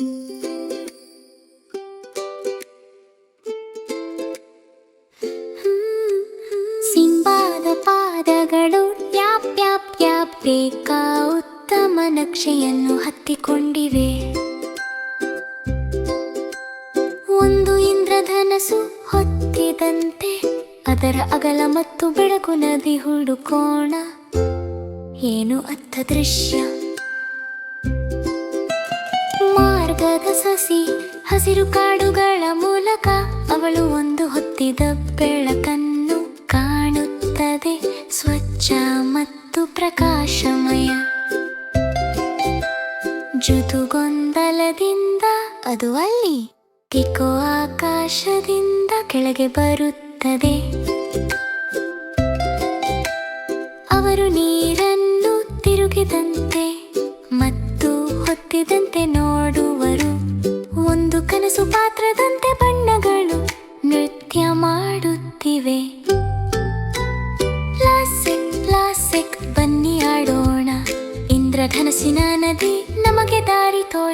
ಸಿಂಬಾದ ಪಾದಗಳು app app app ಬೇಕಾ ಉತ್ತಮ ನಕ್ಷೆಯನ್ನು ಹತ್ತಿಕೊಂಡಿವೆ. ಒಂದು ಇಂದ್ರಧನಸು ಹೊತ್ತಿದಂತೆ ಅದರ ಅಗಲ ಮತ್ತು ಬೆಳಕು ನದಿ ಹುಡುಕೋಣ. ಏನು ಅತ್ತ ದೃಶ್ಯ? ಸಸಿ ಹಸಿರು ಕಾಡುಗಳ ಮೂಲಕ ಅವಳು ಒಂದು ಹೊತ್ತಿದ ಬೆಳಕನ್ನು ಕಾಣುತ್ತದೆ. ಸ್ವಚ್ಛ ಮತ್ತು ಪ್ರಕಾಶಮಯ. ಜುದುಗೊಂದಲದಿಂದ ಅದು ಅಲ್ಲಿ ಕಿಕೋ ಆಕಾಶದಿಂದ ಕೆಳಗೆ ಬರುತ್ತದೆ. ಅವರು ನೀರನ್ನು ತಿರುಗಿದಂತೆ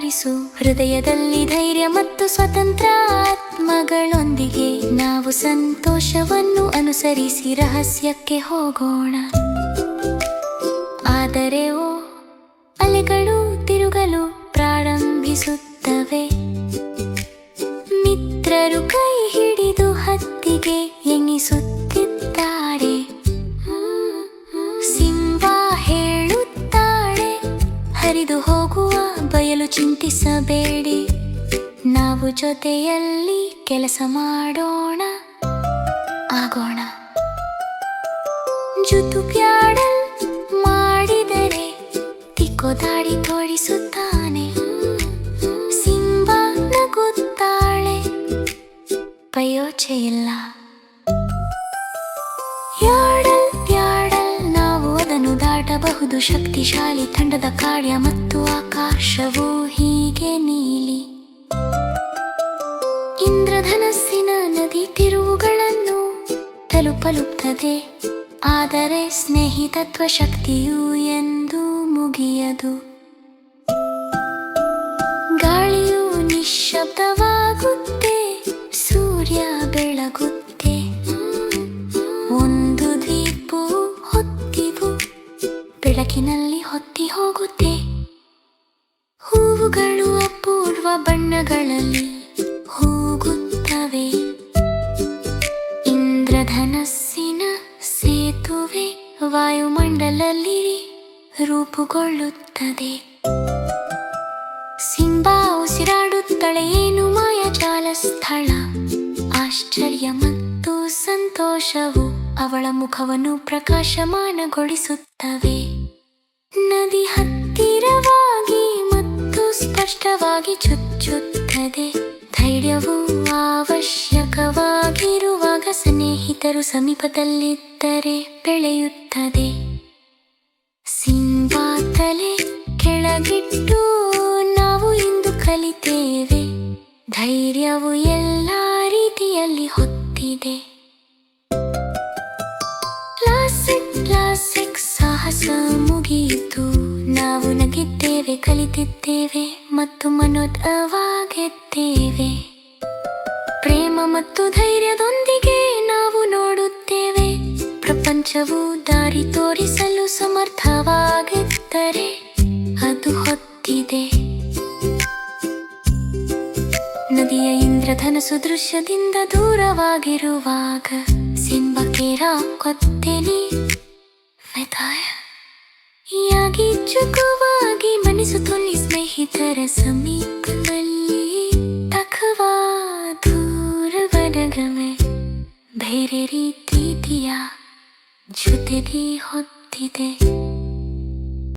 ತೋರಿಸು. ಹೃದಯದಲ್ಲಿ ಧೈರ್ಯ ಮತ್ತು ಸ್ವತಂತ್ರ ಆತ್ಮಗಳೊಂದಿಗೆ ನಾವು ಸಂತೋಷವನ್ನು ಅನುಸರಿಸಿ ರಹಸ್ಯಕ್ಕೆ ಹೋಗೋಣ. ಆದರೆ ಓ, ಅಲೆಗಳು ತಿರುಗಲು ಪ್ರಾರಂಭಿಸುತ್ತವೆ. ಮಿತ್ರರು ಕೈ ಹಿಡಿದು ಹತ್ತಿಗೆ ಎಣಿಸುತ್ತಿದ್ದಾರೆ. ಸಿಂಹ ಹೇಳುತ್ತಾಳೆ, ಹರಿದು ಬಯಲು ಚಿಂತಿಸಬೇಡಿ. ನಾವು ಜೊತೆಯಲ್ಲಿ ಕೆಲಸ ಮಾಡೋಣ. ಆಗೋಣ. ಜುತು ಪ್ಯಾಡಲ್ ಮಾಡಿದರೆ ತಿಕ್ಕೋ ದಾಡಿ ತೋರಿಸುತ್ತಾನೆ. ಸಿಂಬಾ ನಗುತ್ತಾಳೆ. ಪಯೋಚೆ ಇಲ್ಲ. ದಾಟಬಹುದು ಶಕ್ತಿಶಾಲಿ ತಂಡದ ಕಾರ್ಯ ಮತ್ತು ಆಕಾಶವು ಹೀಗೆ ನೀಲಿ. ಇಂದ್ರಧನಸ್ಸಿನ ನದಿ ತಿರುವುಗಳನ್ನು ತಲುಪಲುತ್ತದೆ. ಆದರೆ ಸ್ನೇಹಿತತ್ವ ಶಕ್ತಿಯು ಎಂದು ಮುಗಿಯದು. ಬೆಳಕಿನಲ್ಲಿ ಹೊತ್ತಿ ಹೋಗುತ್ತೆ. ಹೂವುಗಳು ಅಪೂರ್ವ ಬಣ್ಣಗಳಲ್ಲಿ ಹೋಗುತ್ತವೆ. ಇಂದ್ರಧನಸ್ಸಿನ ಸೇತುವೆ ವಾಯುಮಂಡಲಲ್ಲಿ ರೂಪುಗೊಳ್ಳುತ್ತದೆ. ಸಿಂಬಾ ಉಸಿರಾಡುತ್ತಳೆ, ಏನು ಮಾಯಾಜಾಲ ಸ್ಥಳ. ಆಶ್ಚರ್ಯ ಮತ್ತು ಸಂತೋಷವು ಅವಳ ಮುಖವನ್ನು ಪ್ರಕಾಶಮಾನಗೊಳಿಸುತ್ತವೆ. ನದಿ ಹತ್ತಿರವಾಗಿ ಮತ್ತು ಸ್ಪಷ್ಟವಾಗಿ ಚುಚ್ಚುತ್ತದೆ. ಧೈರ್ಯವು ಅವಶ್ಯಕವಾಗಿರುವಾಗ ಸ್ನೇಹಿತರು ಸಮೀಪದಲ್ಲಿದ್ದರೆ ಬೆಳೆಯುತ್ತದೆ. ಸಿಂಬಾತಲೆ ಕೆಳಗಿಟ್ಟು ನಾವು ಇಂದು ಕಲಿತೇವೆ. ಧೈರ್ಯವು ಎಲ್ಲ ರೀತಿಯಲ್ಲಿ ಹೊತ್ತಿದೆ. ಕ್ಲಾಸಿಕ್ ಕ್ಲಾಸಿಕ್ ಸಾಹಸ ಮುಗಿಯಿತು ನಾವು ನಗಿದ್ದೇವೆ, ಕಲಿತಿದ್ದೇವೆ, ಮತ್ತು ಮನೋದವಾಗಿದ್ದೇವೆ ಪ್ರೇಮ ಮತ್ತು ಧೈರ್ಯದೊಂದಿಗೆ ನಾವು ನೋಡುತ್ತೇವೆ. ಪ್ರಪಂಚವು ದಾರಿ ತೋರಿಸಲು ಸಮರ್ಥವಾಗಿದ್ದರೆ ಅದು ಹೊತ್ತಿದೆ. ನದಿಯ ಇಂದ್ರಧನ ಸುದೃಶ್ಯದಿಂದ ದೂರವಾಗಿರುವಾಗ ಸಿಂಬಕೇರ ಕೊತ್ತೇನೆ ಮೆದಾಯ ಯಾಗಿ ಚುಕುವಾಗಿ ಮನಸ್ಸು ತೊಲ್ಲಿ ಸ್ನೇಹಿತರ ಸಮೀಪದಲ್ಲಿ ತಖವಾ ದೂರವನಗಮೆ ಬೇರೆ ರೀತಿಯ ಜೊತೆಲಿ ಹೊತ್ತಿದೆ